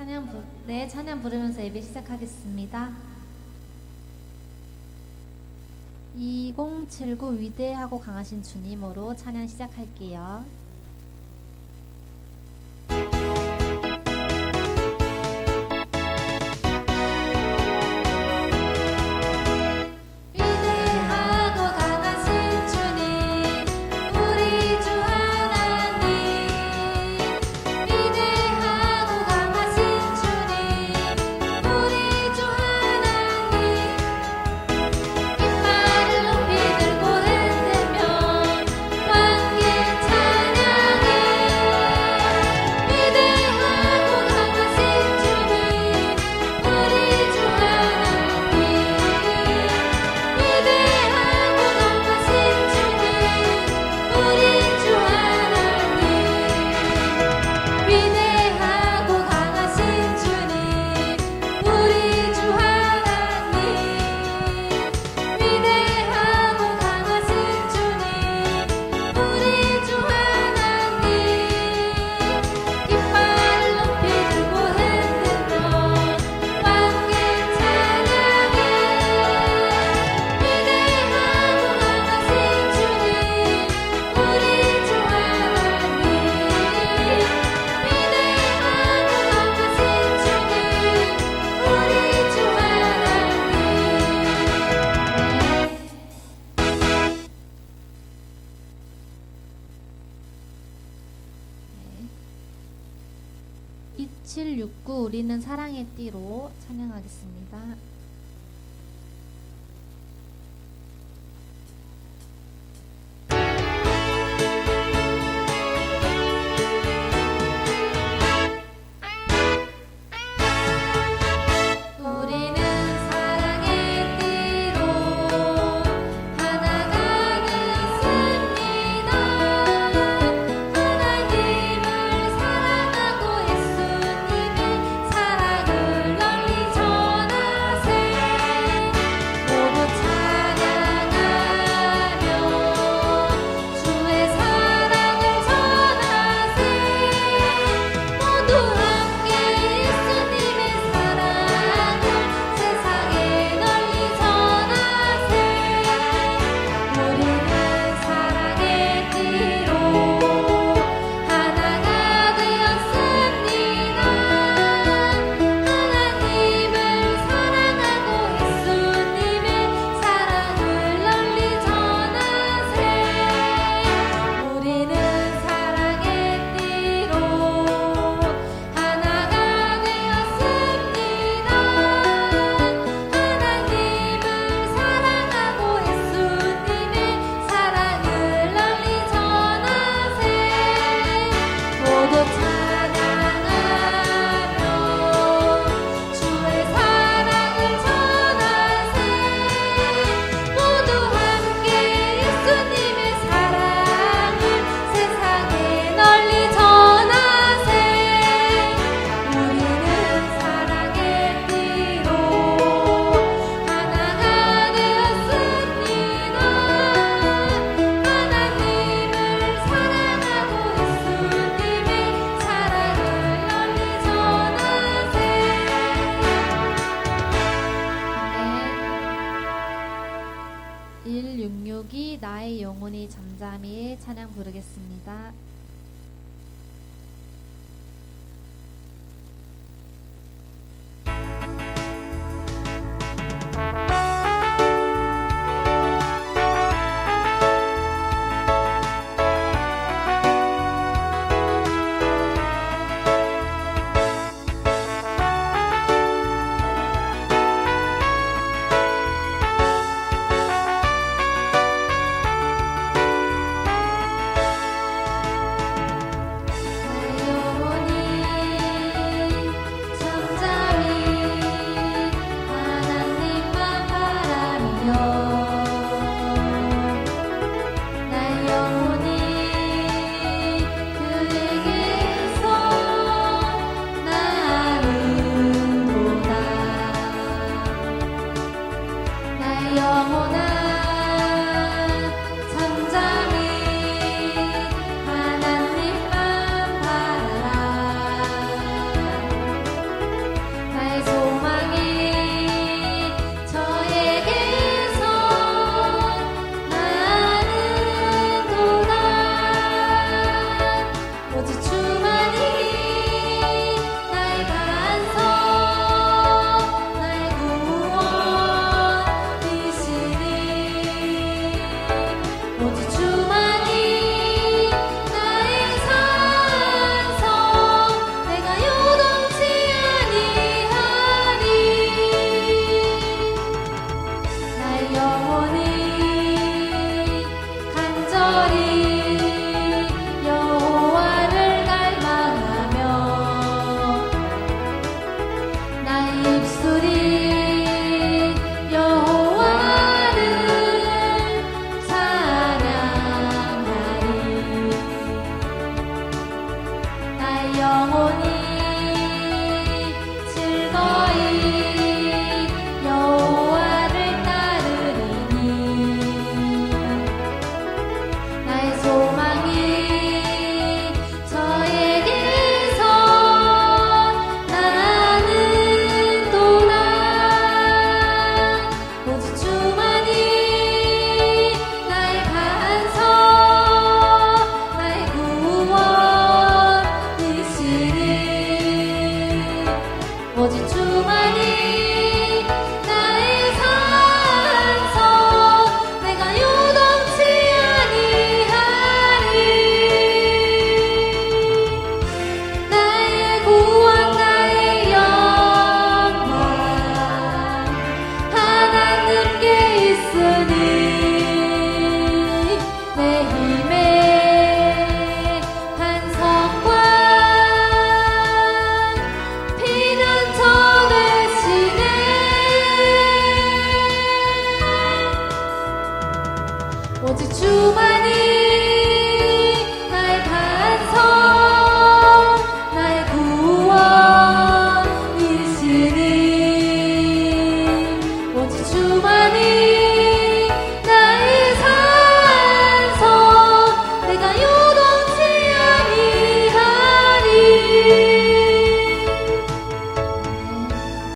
찬양 부, 네, 찬양 부르면서 예배 시작하겠습니다. 2079 위대하고 강하신 주님으로 찬양 시작할게요. 769 우리는 사랑의 띠로 찬양하겠습니다. 영혼이 잠잠히 찬양 부르겠습니다.